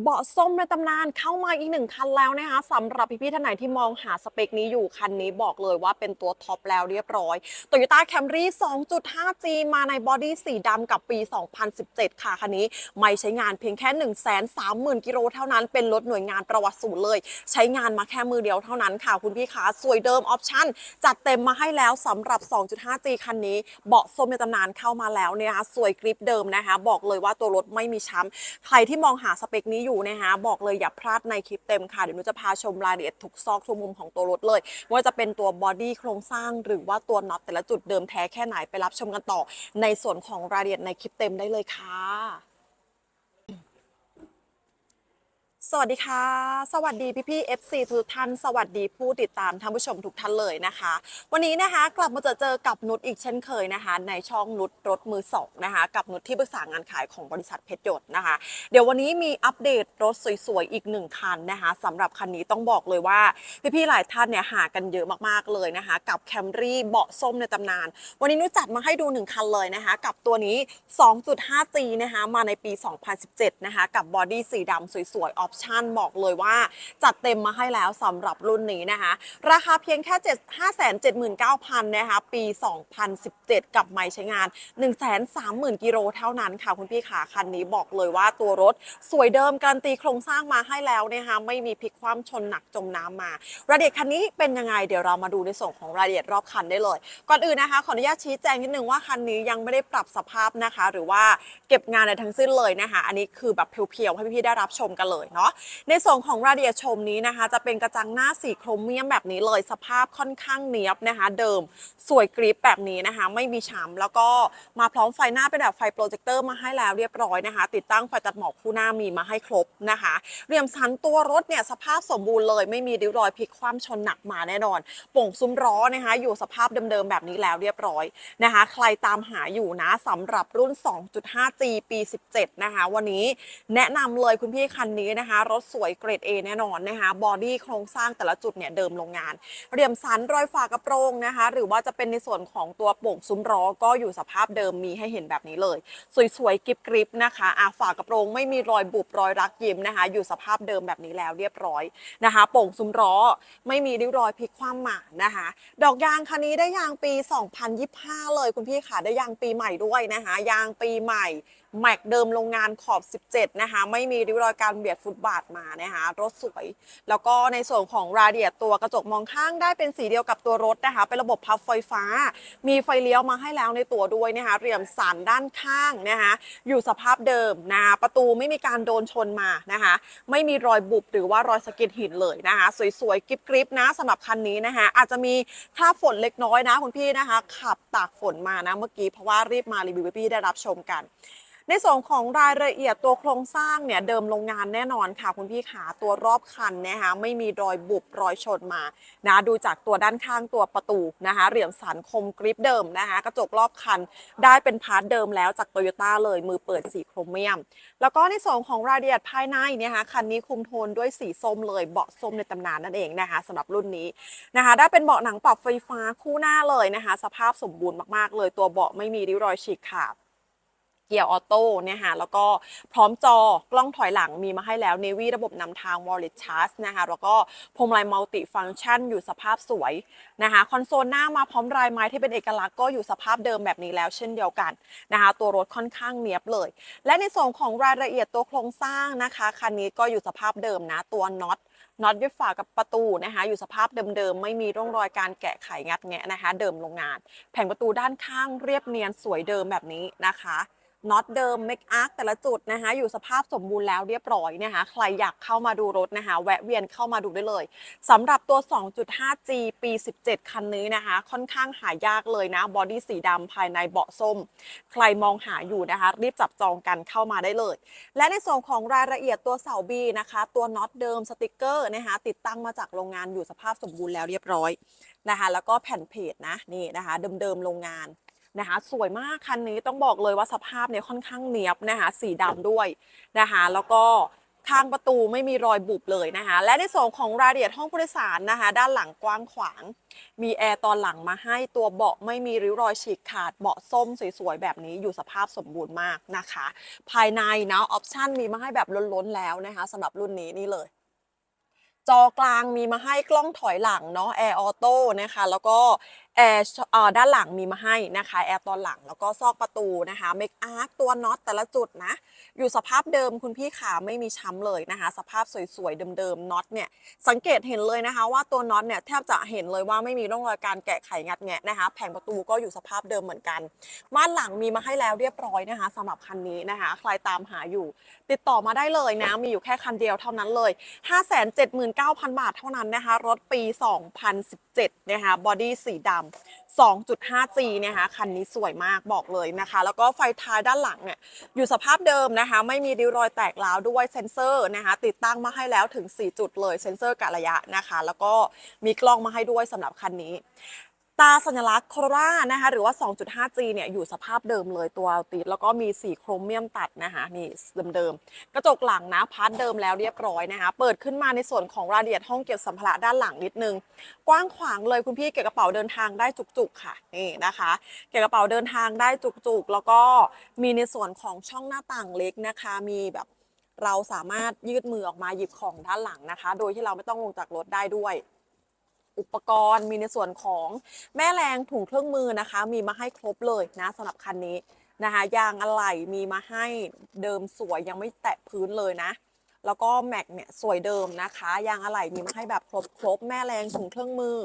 เบาะส้มในตำนานเข้ามาอีกหนึ่งคันแล้วนะคะสำหรับพี่ๆท่านไหนที่มองหาสเปคนี้อยู่คันนี้บอกเลยว่าเป็นตัวท็อปแล้วเรียบร้อย Toyota Camry 2.5G มาในบอดี้สีดำกับปี 2017 ค่ะคันนี้ ไม่ใช้งานเพียงแค่ 130,000 กิโลเท่านั้นเป็นรถหน่วยงานประวัติศูนย์เลย ใช้งานมาแค่มือเดียวเท่านั้นค่ะ คุณพี่ขาสวยเดิมออปชั่นจัดเต็มมาให้แล้วสำหรับ 2.5G คันนี้ เบาะส้มในตำนานเข้ามาแล้วเนี่ยนะคะสวยกริปเดิมนะคะบอกเลยว่าตัวรถไม่มีช้ำใครที่มองหาสเปคนี้อยู่นะคะบอกเลยอย่าพลาดในคลิปเต็มค่ะเดี๋ยวหนูจะพาชมรายละเอียดทุกซอกทุกมุมของตัวรถเลยว่าจะเป็นตัวบอดี้โครงสร้าง หรือว่าตัวน็อตแต่ละจุดเดิมแท้แค่ไหนไปรับชมกันต่อ ในส่วนของรายละเอียดในคลิปเต็มได้เลยค่ะ สวัสดีค่ะ สวัสดีพี่พี่ๆ FC ทุกท่าน สวัสดีผู้ติดตามท่านผู้ชมทุกท่านเลยนะคะ วันนี้นะคะกลับมาเจอเจอกับนุชอีกเช่นเคยนะคะ ในช่องนุชรถมือสองนะคะกับนุชที่ปรึกษางานขายของบริษัทเพชรยศนะคะ เดี๋ยววันนี้มีอัปเดตรถสวยๆอีกหนึ่งคันนะคะสำหรับคันนี้ต้องบอกเลยว่าพี่ๆหลายท่านเนี่ยหากันเยอะมากๆเลยนะคะ กับ Camry เบาะส้มในตำนาน วันนี้นุชจัดมาให้ดูหนึ่งคันเลยนะคะ กับตัวนี้ 2.5G นะคะมาในปี 2017 นะคะกับบอดี้สีดำสวยๆออปชั่นบอกเลยว่าจัดเต็มมาให้แล้วสำหรับรุ่นนี้นะคะ ราคาเพียงแค่ 7 579,000 นะคะ ปี 2017 กับไม่ใช้งาน 130,000 กิโลเท่านั้นค่ะคุณพี่ขาคันนี้บอกเลยว่าตัวรถสวยเดิมการันตีโครงสร้างมาให้แล้วนะคะไม่มีพลิกคว่ำชนหนักจมน้ำมา รายละเอียดคันนี้เป็นยังไงเดี๋ยวเรามาดูในส่วนของรายละเอียดรอบคันได้เลย ก่อนอื่นนะคะ ขออนุญาตชี้แจงนิดนึงว่าคันนี้ยังไม่ได้ปรับสภาพนะคะ หรือว่าเก็บงานในทั้งสิ้นเลยนะคะ อันนี้คือแบบเพียวๆให้พี่ๆได้รับชมกันเลยเนาะในส่วนของรายละเอียดชมนี้นะคะ จะเป็นกระจังหน้าสีโครเมียมแบบนี้เลยสภาพค่อนข้างเนียบนะคะ เดิมสวยกริปแบบนี้นะคะ ไม่มีช้ำแล้วก็มาพร้อมไฟหน้าเป็นแบบไฟโปรเจคเตอร์มาให้แล้วเรียบร้อยนะคะ ติดตั้งไฟตัดหมอกคู่หน้ามีมาให้ครบนะคะเรียมสันตัวรถเนี่ยสภาพสมบูรณ์เลยไม่มีริ้วรอยพลิกคว่ำชนหนักมาแน่นอนป่งซุ้มล้อนะคะ อยู่สภาพเดิมๆแบบนี้แล้วเรียบร้อยนะคะ ใครตามหาอยู่นะสำหรับรุ่น 2.5G ปี 17 นะคะ วันนี้แนะนำเลยคุณพี่คันนี้นะคะรถสวยเกรด A แน่นอนนะคะบอดี้โครงสร้างแต่ละจุดเนี่ยเดิมโรงงานเรียมสันรอยฝากระโปรงนะคะ หรือว่าจะเป็นในส่วนของตัวโป่งซุ้มล้อก็อยู่สภาพเดิมมีให้เห็นแบบนี้เลย สวยๆกริบๆนะคะอาฝากระโปรงไม่มีรอยบุบรอยรักยิ้มนะคะ อยู่สภาพเดิมแบบนี้แล้วเรียบร้อยนะคะ โป่งซุ้มล้อไม่มีริ้วรอยพลิกคว่ำมานะคะ ดอกยางคันนี้ได้ยางปี 2025 เลยคุณพี่ค่ะได้ยางปีใหม่ด้วยนะคะ ยางปีใหม่ แม็กเดิมโรงงานขอบ 17 นะคะ ไม่มีริ้วรอยการเบียดฟุตบาทมานะคะ รถสวย แล้วก็ในส่วนของรายละเอียดตัวกระจกมองข้างได้เป็นสีเดียวกับตัวรถนะคะ เป็นระบบพับไฟฟ้า มีไฟเลี้ยวมาให้แล้วในตัวด้วยนะคะเรียมสันด้านข้างนะคะ อยู่สภาพเดิมนะประตูไม่มีการโดนชนมานะคะ ไม่มีรอยบุบหรือว่ารอยสะก็ดหินเลยนะคะ สวยๆกริบๆนะสำหรับคันนี้นะคะ อาจจะมีคราบฝนเล็กน้อยนะคุณพี่นะคะ ขับตากฝนมานะเมื่อกี้เพราะว่ารีบมารีวิวพี่ได้รับชมกันในส่วนของรายละเอียดตัวโครงสร้างเนี่ยเดิมโรงงานแน่นอนค่ะคุณพี่ขาตัวรอบคันนะคะไม่มีรอยบุบรอยชนมานะดูจากตัวด้านข้างตัวประตูนะคะเหลี่ยมสันคมกริปเดิมนะคะกระจกรอบคันได้เป็นพาร์ทเดิมแล้วจากโตโยต้าเลยมือเปิดสีโครเมียม แล้วก็ในส่วนของรายละเอียดภายในเนี่ยค่ะคันนี้คุมโทนด้วยสีส้มเลยเบาะส้มในตำนานนั่นเองนะคะสำหรับรุ่นนี้นะคะได้เป็นเบาะหนังปรับไฟฟ้าคู่หน้าเลยนะคะสภาพสมบูรณ์มากๆ เลยตัวเบาะไม่มีริ้วรอยฉีกขาด กียร์ออโต้เนี่ยค่ะแล้วก็พร้อมจอกล้องถอยหลังมีมาให้แล้ว Navy ระบบนำทาง Wallet Charge นะคะแล้วก็พวงมาลัยมัลติฟัง c t ชันอยู่สภาพสวยนะคะคอนโซลหน้ามาพร้อมลายไม้ที่เป็นเอกลักษณ์ก็อยู่สภาพเดิมแบบนี้แล้วเช่นเดียวกันนะคะตัวรถค่อนข้างเนียบเลย และในส่วนของรายละเอียดตัวโครงสร้างนะคะคันนี้ก็อยู่สภาพเดิมนะตัวน็อตน็อตด้วยฝากับประตูนะคะอยู่สภาพเดิมๆ ไม่มีร่องรอยการแกะไขงัดแงะนะคะ เดิมโรงงาน แผงประตูด้านข้างเรียบเนียนสวยเดิมแบบนี้นะคะ น็อตเดิมเมคอาร์คแต่ละจุดนะคะ อยู่สภาพสมบูรณ์แล้วเรียบร้อยนะคะ ใครอยากเข้ามาดูรถนะคะ แวะเวียนเข้ามาดูได้เลยสำหรับตัว 2.5G ปี 17 คันนี้นะคะ ค่อนข้างหายากเลยนะบอดี้สีดำภายในเบาะส้ม ใครมองหาอยู่นะคะ รีบจับจองกันเข้ามาได้เลย และในส่วนของรายละเอียดตัวเสาบีนะคะ ตัวน็อตเดิมสติกเกอร์นะคะติดตั้งมาจากโรงงานอยู่สภาพสมบูรณ์แล้วเรียบร้อยนะคะ แล้วก็แผ่นเพจนะนี่นะคะ เดิมๆโรงงาน นะคะ สวยมากคันนี้ต้องบอกเลยว่าสภาพเนี่ยค่อนข้างเนียบนะคะ สีดำด้วยนะคะ แล้วก็ข้างประตูไม่มีรอยบุบเลยนะคะ และในส่วนของรายละเอียดห้องผู้โดยสารนะคะ ด้านหลังกว้างขวาง มีแอร์ตอนหลังมาให้ตัวเบาะไม่มีริ้วรอยฉีกขาดเบาะส้มสวยๆแบบนี้อยู่สภาพสมบูรณ์มากนะคะ ภายในนะออปชั่นมีมาให้แบบล้นๆแล้วนะคะสำหรับรุ่นนี้นี่เลย จอกลางมีมาให้กล้องถอยหลังเนาะแอร์ออโต้นะคะ แล้วก็ แอร์ด้านหลังมีมาให้นะคะแอร์ตอนหลังแล้วก็ซอกประตูนะคะเมคอาร์ตัวน็อตแต่ละจุดนะอยู่สภาพเดิมคุณพี่ขาไม่มีช้ำเลยนะคะ สภาพสวยๆเดิมๆน็อตเนี่ยสังเกตเห็นเลยนะคะว่าตัวน็อตเนี่ยแทบจะเห็นเลยว่าไม่มีร่องรอยการแกะไขงัดแงะนะคะแผงประตูก็อยู่สภาพเดิมเหมือนกันม่านหลังมีมาให้แล้วเรียบร้อยนะคะสำหรับคันนี้นะคะ ใครตามหาอยู่ ติดต่อมาได้เลยนะมีอยู่แค่คันเดียวเท่านั้นเลย 579,000 บาทเท่านั้นนะคะ รถปี 2017นะคะบอดี้สีดำ 2.5G นะคะคันนี้สวยมากบอกเลยนะคะ แล้วก็ไฟท้ายด้านหลังเนี่ยอยู่สภาพเดิมนะคะ ไม่มีริ้วรอยแตกร้าวด้วยเซ็นเซอร์นะคะ ติดตั้งมาให้แล้วถึง 4 จุดเลยเซ็นเซอร์กะระยะนะคะ แล้วก็มีกล้องมาให้ด้วยสำหรับคันนี้ ตาสัญลักษณ์โครานะคะหรือว่า 2.5G เนี่ยอยู่สภาพเดิมเลยตัวติดแล้วก็มีสีโครเมียมตัดนะคะนี่เดิมๆ กระจกหลังนะพาร์ทเดิมแล้วเรียบร้อยนะคะเปิดขึ้นมาในส่วนของรายละเอียดห้องเก็บสัมภาระด้านหลังนิดนึง กว้างขวางเลยคุณพี่เก็บกระเป๋าเดินทางได้จุกๆค่ะนี่นะคะ เก็บกระเป๋าเดินทางได้จุกๆ แล้วก็มีในส่วนของช่องหน้าต่างเล็กนะคะ มีแบบเราสามารถยืดมือออกมาหยิบของด้านหลังนะคะ โดยที่เราไม่ต้องลงจากรถได้ด้วย อุปกรณ์มีในส่วนของแม่แรงถุงเครื่องมือนะคะ มีมาให้ครบเลยนะสำหรับคันนี้นะคะยางอะไหล่มีมาให้เดิมสวยยังไม่แตะพื้นเลยนะ แล้วก็แม็กเนี่ยสวยเดิมนะคะ ยางอะไหล่มีมาให้แบบครบครบแม่แรงถุงเครื่องมือ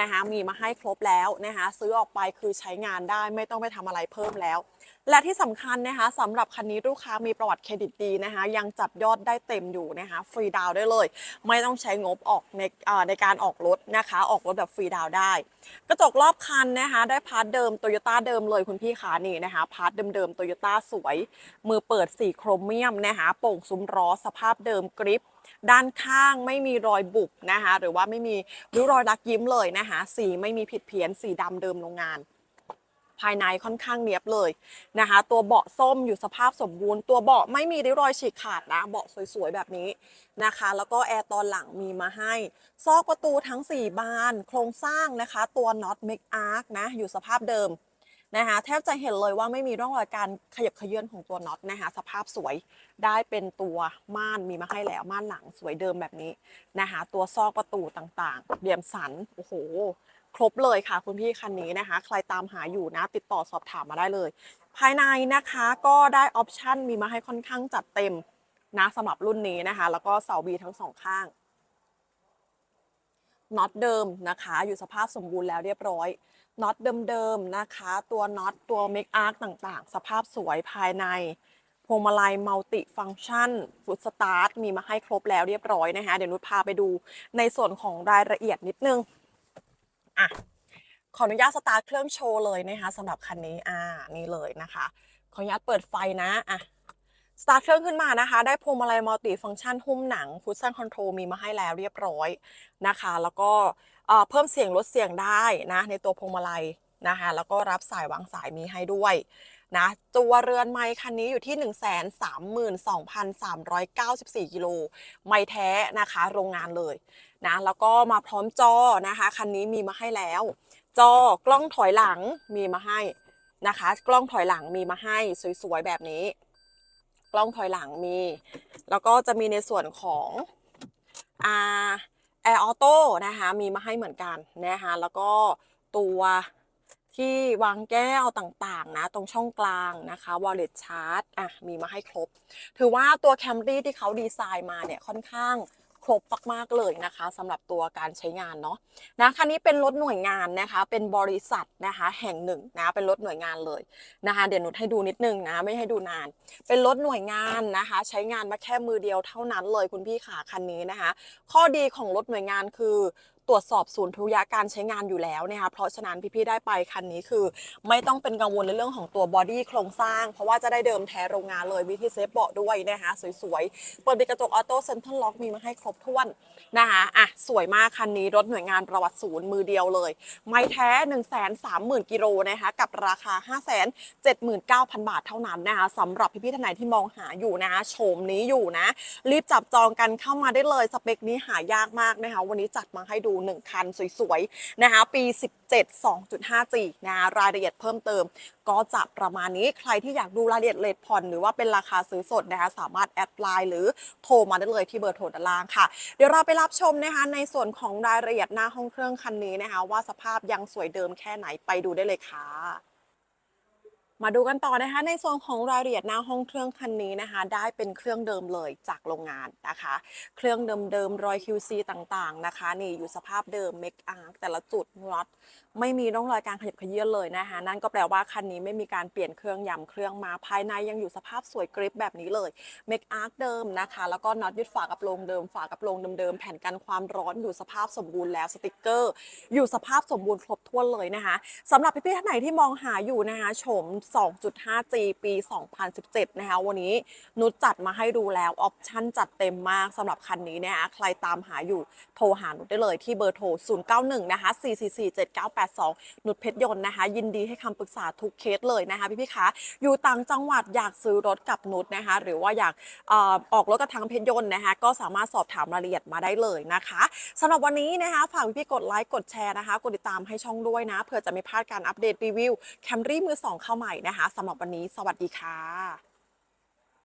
นะคะมีมาให้ครบแล้วนะคะซื้อออกไปคือใช้งานได้ไม่ต้องไปทำอะไรเพิ่มแล้ว และที่สำคัญนะคะสำหรับคันนี้ลูกค้ามีประวัติเครดิตดีนะคะ ยังจับยอดได้เต็มอยู่นะคะฟรีดาวได้เลย ไม่ต้องใช้งบออกในในการออกรถนะคะ ออกรถแบบฟรีดาวได้ กระจกรอบคันนะคะ ได้พาร์ทเดิมโตโยต้าเดิมเลยคุณพี่ขานี่นะคะพาร์ทเดิมๆโตโยต้าสวย มือเปิดสีโครเมียมนะคะโป่งซุ้มล้อสภาพเดิมกริปด้านข้างไม่มีรอยบุบนะคะ หรือว่าไม่มีริ้วรอยรักยิ้มเลยนะคะสีไม่มีผิดเพี้ยนสีดำเดิมโรงงาน ภายในค่อนข้างเนียบเลยนะคะ ตัวเบาะส้มอยู่สภาพสมบูรณ์ ตัวเบาะไม่มีริ้วรอยฉีกขาดนะ เบาะสวยๆแบบนี้นะคะ แล้วก็แอร์ตอนหลังมีมาให้ ซอกประตูทั้ง 4 บาน โครงสร้างนะคะ ตัวน็อตเมกอาร์คนะ อยู่สภาพเดิม นะคะแทบจะเห็นเลยว่าไม่มีร่องรอยการขยับเขยื้อนของตัวน็อตนะคะสภาพสวยได้เป็นตัวม่านมีมาให้แล้วม่านหลังสวยเดิมแบบนี้นะคะตัวซอกประตูต่างๆเบี่ยมสันโอ้โหครบเลยค่ะคุณพี่คันนี้นะคะ ใครตามหาอยู่นะ ติดต่อสอบถามมาได้เลย ภายในนะคะก็ได้ออปชันมีมาให้ค่อนข้างจัดเต็มนะสำหรับรุ่นนี้นะคะ แล้วก็เสาบีทั้งสองข้างน็อตเดิมนะคะ อยู่สภาพสมบูรณ์แล้วเรียบร้อย น็อตเดิมๆนะคะ ตัวน็อตตัวเมคอาร์คต่างๆ สภาพสวยภายในพวงมาลัยมัลติฟังชันฟุตสตาร์ทมีมาให้ครบแล้วเรียบร้อยนะคะเดี๋ยวนุชพาไปดูในส่วนของรายละเอียดนิดนึงอะขออนุญาตสตาร์ทเครื่องโชว์เลยนะคะสำหรับคันนี้อ่านี่เลยนะคะ ขออนุญาตเปิดไฟนะอะ สตาร์ทเครื่องขึ้นมานะคะ ได้พวงมาลัยมัลติฟังก์ชันหุ้มหนังฟุตซันคอนโทรลมีมาให้แล้วเรียบร้อยนะคะ แล้วก็เอ่อเพิ่มเสียงลดเสียงได้นะในตัวพวงมาลัยนะคะแล้วก็รับสายวางสายมีให้ด้วยนะตัวเรือนไม้คันนี้อยู่ที่ 132,394 กิโลไม้แท้นะคะ โรงงานเลยนะแล้วก็มาพร้อมจอนะคะคันนี้มีมาให้แล้ว จอกล้องถอยหลังมีมาให้นะคะ กล้องถอยหลังมีมาให้สวยๆแบบนี้ กล้องถอยหลังมี แล้วก็จะมีในส่วนของอ่าแอร์ออโต้นะคะมีมาให้เหมือนกันนะคะแล้วก็ตัวที่วางแก้วต่างๆนะตรงช่องกลางนะคะ wallet charge อะมีมาให้ครบ ถือว่าตัว Camry ที่เขาดีไซน์มาเนี่ยค่อนข้าง ครบมากๆเลยนะคะสำหรับตัวการใช้งานเนาะนะคันนี้เป็นรถหน่วยงานนะคะ เป็นบริษัทนะคะแห่งหนึ่งนะเป็นรถหน่วยงานเลยนะคะ เดี๋ยวนุชให้ดูนิดนึงนะไม่ให้ดูนาน เป็นรถหน่วยงานนะคะ ใช้งานมาแค่มือเดียวเท่านั้นเลยคุณพี่ขาคันนี้นะคะ ข้อดีของรถหน่วยงานคือ ตรวจสอบศูนย์ทุยาการใช้งานอยู่แล้วนะคะเพราะฉะนั้นพี่ๆได้ไปคันนี้คือ ไม่ต้องเป็นกังวลในเรื่องของตัวบอดี้โครงสร้าง เพราะว่าจะได้เดิมแท้โรงงานเลยวิธีเซฟเบาะด้วยนะคะสวยๆเปิดปิดกระจกออโต้เซ็นทรัลล็อกมีมาให้ครบถ้วนนะคะอะสวยมากคันนี้รถหน่วยงานประวัติศูนย์มือเดียวเลย ไม่แท้ 1 3 0 0 0 0กิโลนะคะกับราคา 5 7 9 0 0 0 บาทเท่านั้นนะคะสำหรับพี่ๆท่านไหนที่มองหาอยู่นะคะโฉมนี้อยู่นะ รีบจับจองกันเข้ามาได้เลยสเปคนี้หายากมากนะคะวันนี้จัดมาให้ดู1 คันสวยๆนะคะปี 17 2.5G นะคะรายละเอียดเพิ่มเติม ก็จะประมาณนี้ใครที่อยากดูรายละเอียดเลทผ่อนหรือว่าเป็นราคาซื้อสดนะคะสามารถแอดไลน์หรือโทรมาได้เลยที่เบอร์โทรด้านล่างค่ะ เดี๋ยวเราไปรับชมนะคะในส่วนของรายละเอียดหน้าห้องเครื่องคันนี้นะคะว่าสภาพยังสวยเดิมแค่ไหนไปดูได้เลยค่ะ มาดูกันต่อนะคะ ในส่วนของรายละเอียดหน้าห้องเครื่องคันนี้นะคะ ได้เป็นเครื่องเดิมเลยจากโรงงานนะคะ เครื่องเดิมๆรอย QC ต่างๆนะคะ นี่อยู่สภาพเดิมเมกอาร์แต่ละจุดน็อต ไม่มีร่องรอยการขยับขยื้อนเลยนะคะนั่นก็แปลว่าคันนี้ไม่มีการเปลี่ยนเครื่องยำเครื่องมาภายในยังอยู่สภาพสวยกริปแบบนี้เลยเมกอาร์เดิมนะคะ แล้วก็น็อตยึดฝากับโลงเดิมฝากับโลงเดิมๆแผ่นกันความร้อนอยู่สภาพสมบูรณ์แล้วสติกเกอร์ อยู่สภาพสมบูรณ์ครบถ้วนเลยนะคะสำหรับพี่ๆท่านไหนที่มองหาอยู่นะคะโฉม 2.5G ปี 2017 นะคะวันนี้นุชจัดมาให้ดูแล้วออปชั่นจัดเต็มมากสำหรับคันนี้นะคะใครตามหาอยู่โทรหานุชได้เลยที่เบอร์โทร 091 นะคะ 444798 082 นุชเพชรยนต์นะคะ ยินดีให้คำปรึกษาทุกเคสเลยนะคะพี่ๆคะอยู่ต่างจังหวัดอยากซื้อรถกับนุชนะคะ หรือว่าอยากออออกรถกับทางเพชรยนต์นะคะ ก็สามารถสอบถามรายละเอียดมาได้เลยนะคะสำหรับวันนี้นะคะฝากพี่ๆกดไลค์กดแชร์นะคะกดติดตามให้ช่องด้วยนะเพื่อจะไม่พลาดการอัปเดตรีวิวแคมรี่มือสองเข้าใหม่นะคะสำหรับวันนี้สวัสดีค่ะ